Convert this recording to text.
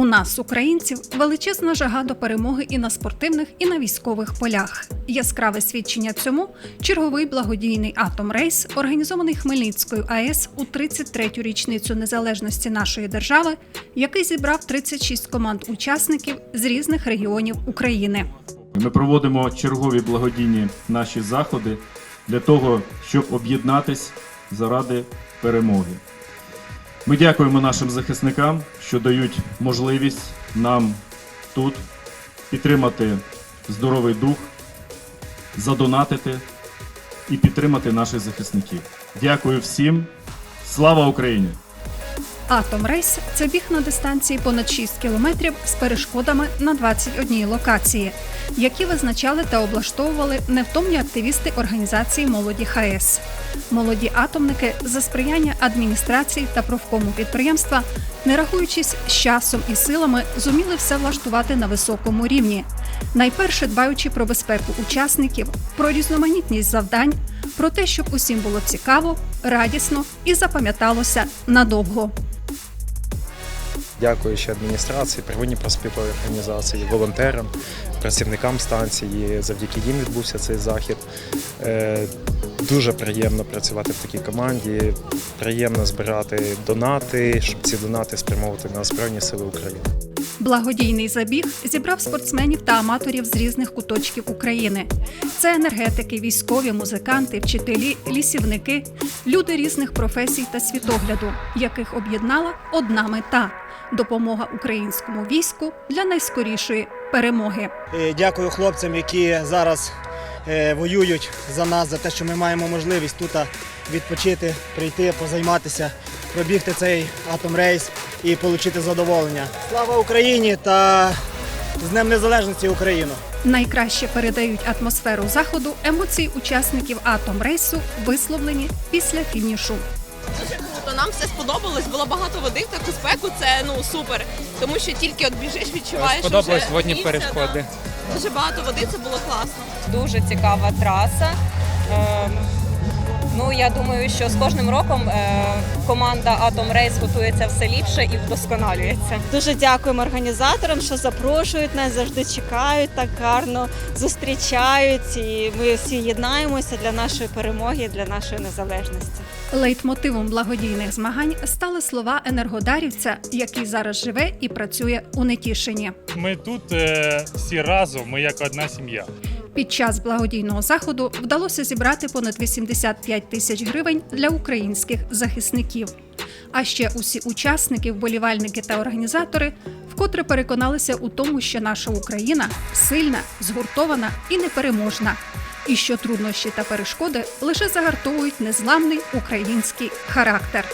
У нас, українців, величезна жага до перемоги і на спортивних, і на військових полях. Яскраве свідчення цьому черговий благодійний атомрейс, організований Хмельницькою АЕС у 33-ю річницю незалежності нашої держави, який зібрав 36 команд учасників з різних регіонів України. Ми проводимо чергові благодійні наші заходи для того, щоб об'єднатись заради перемоги. Ми дякуємо нашим захисникам, що дають можливість нам тут підтримати здоровий дух, задонатити і підтримати наших захисників. Дякую всім. Слава Україні! Атомрейс це біг на дистанції понад 6 кілометрів з перешкодами на 21 локації, які визначали та облаштовували невтомні активісти організації молоді ХАЕС. Молоді атомники за сприяння адміністрації та профкому підприємства, не рахуючись з часом і силами, зуміли все влаштувати на високому рівні. Найперше дбаючи про безпеку учасників, про різноманітність завдань, про те, щоб усім було цікаво, радісно і запам'яталося надовго. Дякуючи адміністрації, первинній проспілковій організації, волонтерам, працівникам станції. Завдяки їм відбувся цей захід. Е, Дуже приємно працювати в такій команді. Приємно збирати донати, щоб ці донати спрямовувати на Збройні Сили України. Благодійний забіг зібрав спортсменів та аматорів з різних куточків України. Це енергетики, військові, музиканти, вчителі, лісівники, люди різних професій та світогляду, яких об'єднала одна мета допомога українському війську для найскорішої перемоги. Е, Дякую хлопцям, які зараз е, воюють за нас, за те, що ми маємо можливість тут відпочити, прийти, позайматися, пробігти цей атомрейс і отримати задоволення. Слава Україні та з Днем Незалежності Україну! Найкраще передають атмосферу заходу емоції учасників атомрейсу, висловлені після фінішу. Дуже круто, нам все сподобалось. Було багато води в таку спеку. Це ну супер. Тому що тільки от біжиш, відчуваєш. що Сподобались вже водні місце, перешкоди. да. Дуже багато води, це було класно. дуже цікава траса. Ем, Ну, я думаю, що з кожним роком е, команда Atom Race готується все ліпше і вдосконалюється. Дуже дякуємо організаторам, що запрошують нас, завжди чекають так гарно, зустрічають. І ми всі єднаємося для нашої перемоги, для нашої незалежності. Лейтмотивом благодійних змагань стали слова енергодарівця, який зараз живе і працює у Нетішині. Ми тут е, всі разом, ми як одна сім'я. Під час благодійного заходу вдалося зібрати понад 85 тисяч гривень для українських захисників. А ще усі учасники, вболівальники та організатори вкотре переконалися у тому, що наша Україна сильна, згуртована і непереможна, і що труднощі та перешкоди лише загартовують незламний український характер.